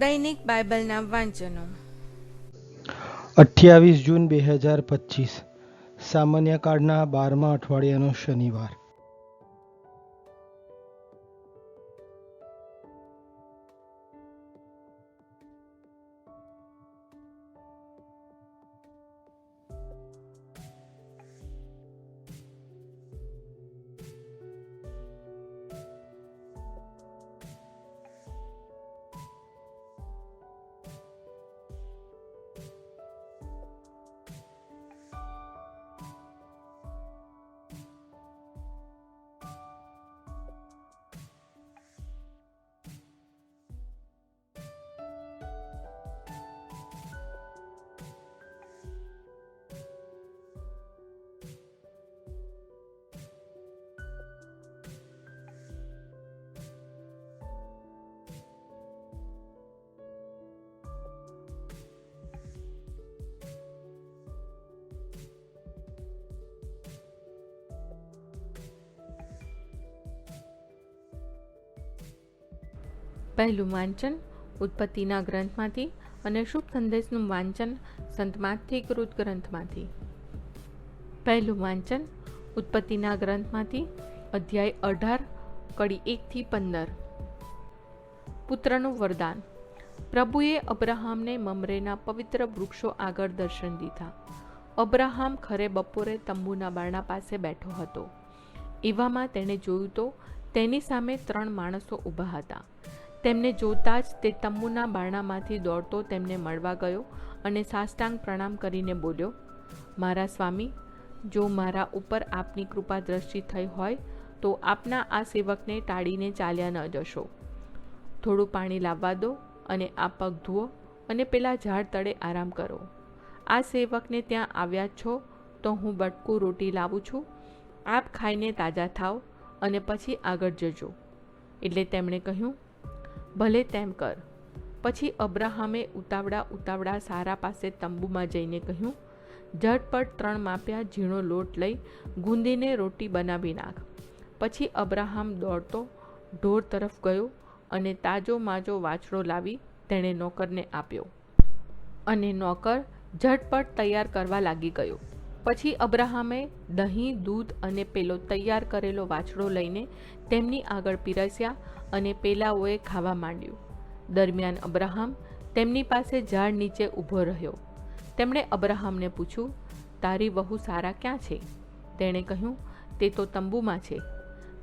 દૈનિક બાઇબલના વાંચનો. અઠ્યાવીસ જૂન બે હજાર પચીસ સામાન્ય કાળના બારમા અઠવાડિયાનો શનિવાર. પહેલું વાંચન ઉત્પત્તિના ગ્રંથમાંથી અને શુભ સંદેશનું વાંચન સંતમાંથી કૃત ગ્રંથમાંથી. પહેલું વાંચન ઉત્પત્તિના ગ્રંથમાંથી, અધ્યાય અઢાર, કડી એકથી પંદર. પુત્રનું વરદાન. પ્રભુએ અબ્રાહામને મમરેના પવિત્ર વૃક્ષો આગળ દર્શન દીધા. અબ્રાહામ ખરે બપોરે તંબુના બારણા પાસે બેઠો હતો. એવામાં તેણે જોયું તો તેની સામે ત્રણ માણસો ઊભા હતા. તેમને જોતા જ તે તંબુના બારણામાંથી દોડતો તેમને મળવા ગયો અને સાષ્ટાંગ પ્રણામ કરીને બોલ્યો, મારા સ્વામી, જો મારા ઉપર આપની કૃપા દ્રષ્ટિ થઈ હોય, તો આપના આ સેવકને ટાળીને ચાલ્યા ન જશો. થોડું પાણી લાવવા દો અને આ પગ ધુઓ અને પેલા ઝાડ તળે આરામ કરો. આ સેવકને ત્યાં આવ્યા છો તો હું બટકું રોટી લાવું છું. આપ ખાઈને તાજા થાવ અને પછી આગળ જજો. એટલે તેમણે કહ્યું ભલે તેમ કર. પછી અબ્રાહમે ઉતાવળા ઉતાવળા સારા પાસે તંબુમાં જઈને કહ્યું ઝટપટ ત્રણ માપ્યા ઝીણો લોટ લઈ ગુંદીને રોટી બનાવી નાખ. પછી અબ્રાહમ દોડતો ઢોર તરફ ગયો અને તાજો માજો વાછડો લાવી તેણે નોકરને આપ્યો. અને નોકર ઝટપટ તૈયાર કરવા લાગી ગયો. પછી અબ્રાહમે દહીં, દૂધ અને પેલો તૈયાર કરેલો વાછડો લઈને તેમની આગળ પીરસ્યા અને પેલાઓએ ખાવા માંડ્યું. દરમિયાન અબ્રાહમ તેમની પાસે ઝાડ નીચે ઊભો રહ્યો. તેમણે અબ્રાહમને પૂછ્યું, તારી વહુ સારા ક્યાં છે? તેણે કહ્યું, તે તો તંબુમાં છે.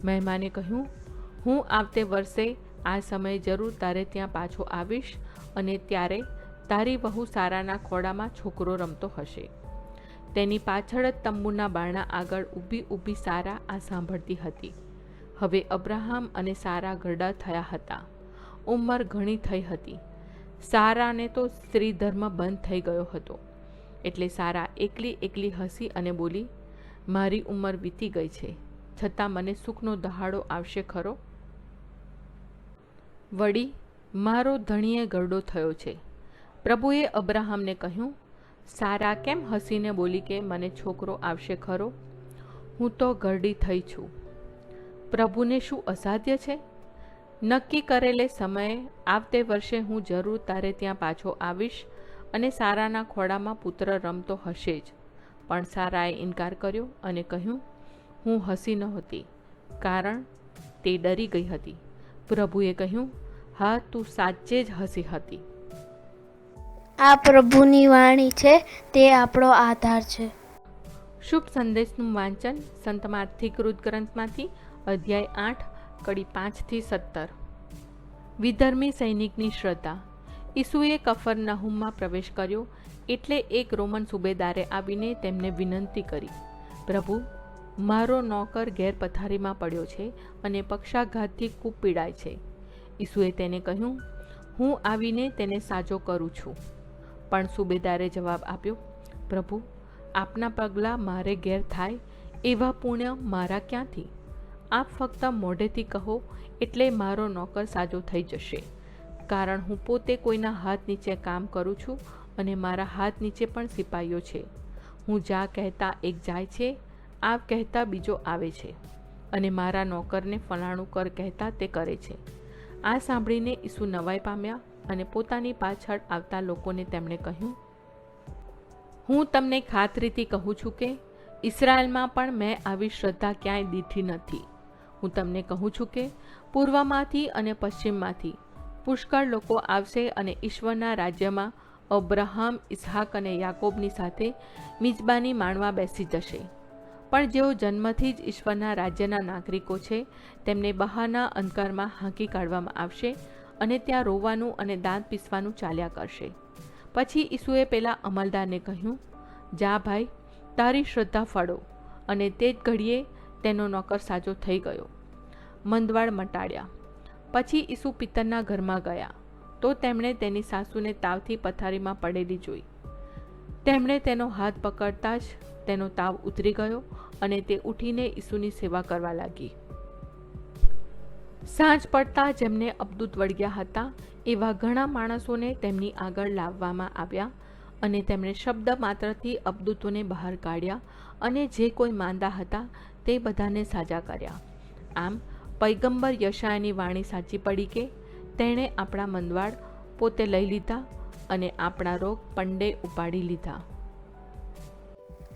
મહેમાને કહ્યું, હું આવતે વર્ષે આ સમયે જરૂર તારે ત્યાં પાછો આવીશ અને ત્યારે તારી વહુ સારાના ખોડામાં છોકરો રમતો હશે. તેની પાછળ જ તંબુના બારણા આગળ ઊભી ઊભી સારા આ સાંભળતી હતી. હવે અબ્રાહમ અને સારા ઘરડા થયા હતા. ઉંમર ઘણી થઈ હતી. સારાને તો સ્ત્રી ધર્મ બંધ થઈ ગયો હતો. એટલે સારા એકલી એકલી હસી અને બોલી, મારી ઉંમર વીતી ગઈ છે. છતાં મને સુખનો દહાડો આવશે ખરો? વળી, મારો ધણીએ ગરડો થયો છે. પ્રભુએ અબ્રાહમને કહ્યું સારા કેમ હસીને બોલી કે મને છોકરો આવશે ખરો? હું તો ઘરડી થઈ છું. પ્રભુને શું અસાધ્ય છે? નક્કી કરેલે સમયે, આવતે વર્ષે હું જરૂર તારે ત્યાં પાછો આવીશ અને સારાના ખોડામાં પુત્ર રમતો હશે જ. પણ સારાએ ઇનકાર કર્યો અને કહ્યું, હું હસી નહોતી કારણ તે ડરી ગઈ હતી. પ્રભુએ કહ્યું, હા, તું સાચે જ હસી હતી. આ પ્રભુની વાણી છે, તે આપણો આધાર છે. શુભ સંદેશનું વાંચન સંતમાંથી કૃત ગ્રંથમાંથી અધ્યાય આઠ, કડી પાંચથી સત્તર. વિધર્મી સૈનિકની શ્રદ્ધા. ઈસુએ કફરનાહુમમાં પ્રવેશ કર્યો એટલે એક રોમન સુબેદારે આવીને તેમને વિનંતી કરી, પ્રભુ, મારો નોકર ગેરપથારીમાં પડ્યો છે અને પક્ષાઘાતથી ખૂબ પીડાય છે. ઈસુએ તેને કહ્યું, હું આવીને તેને સાજો કરું છું. પણ સુબેદારે જવાબ આપ્યો, પ્રભુ, આપના પગલાં મારે ઘેર થાય એવા પુણ્ય મારા ક્યાંથી? આપ ફક્ત મોઢેથી કહો, એટલે મારો નોકર સાજો થઈ જશે. કારણ હું પોતે કોઈના હાથ નીચે કામ કરું છું અને મારા હાથ નીચે પણ સિપાઈઓ છે. હું જા કહેતા એક જાય છે આપ કહેતા બીજો આવે છે. અને મારા નોકરને ફલાણું કર કહેતા તે કરે છે. આ સાંભળીને ઈસુ નવાઈ પામ્યા અને પોતાની પાછળ આવતા લોકોને તેમણે કહ્યું, હું તમને ખાતરીથી કહું છું કે ઇસરાયલમાં પણ મેં આવી શ્રદ્ધા ક્યાંય દીઠી નથી. હું તમને કહું છું કે, પૂર્વમાંથી અને પશ્ચિમમાંથી પુષ્કળ લોકો આવશે અને ઈશ્વરના રાજ્યમાં અબ્રાહમ ઇસહાક અને યાકોબની સાથે મિજબાની માણવા બેસી જશે. પણ જેઓ જન્મથી જ ઈશ્વરના રાજ્યના નાગરિકો છે, તેમને બહારના અંધકારમાં હાંકી કાઢવામાં આવશે અને ત્યાં રોવાનું અને દાંત પીસવાનું ચાલ્યા કરશે. પછી ઈસુએ પેલા અમલદારને કહ્યું, જા ભાઈ, તારી શ્રદ્ધા ફળો અને તે જ ઘડીએ તેનો નોકર સાજો થઈ ગયો. મંદવાડ મટાડ્યા. પછી ઈસુ પિત્તરના ઘરમાં ગયા. તો તેમણે તેની સાસુને તાવથી પથારીમાં પડેલી જોઈ. તેમણે તેનો હાથ પકડતા જ તેનો તાવ ઉતરી ગયો અને તે ઉઠીને ઈસુની સેવા કરવા લાગી. સાંજ પડતા જેમને અબદૂત વળગ્યા હતા, એવા ઘણા માણસોને તેમની આગળ લાવવામાં આવ્યા અને તેમણે શબ્દ માત્રથી અબદૂતોને બહાર કાઢ્યા અને જે કોઈ માંદા હતા તે બધાને સાજા કર્યા. આમ, પૈગંબર યશાયની વાણી સાચી પડી કે તેણે આપણા મંદવાડ પોતે લઈ લીધા અને આપણા રોગ પંડે ઉપાડી લીધા.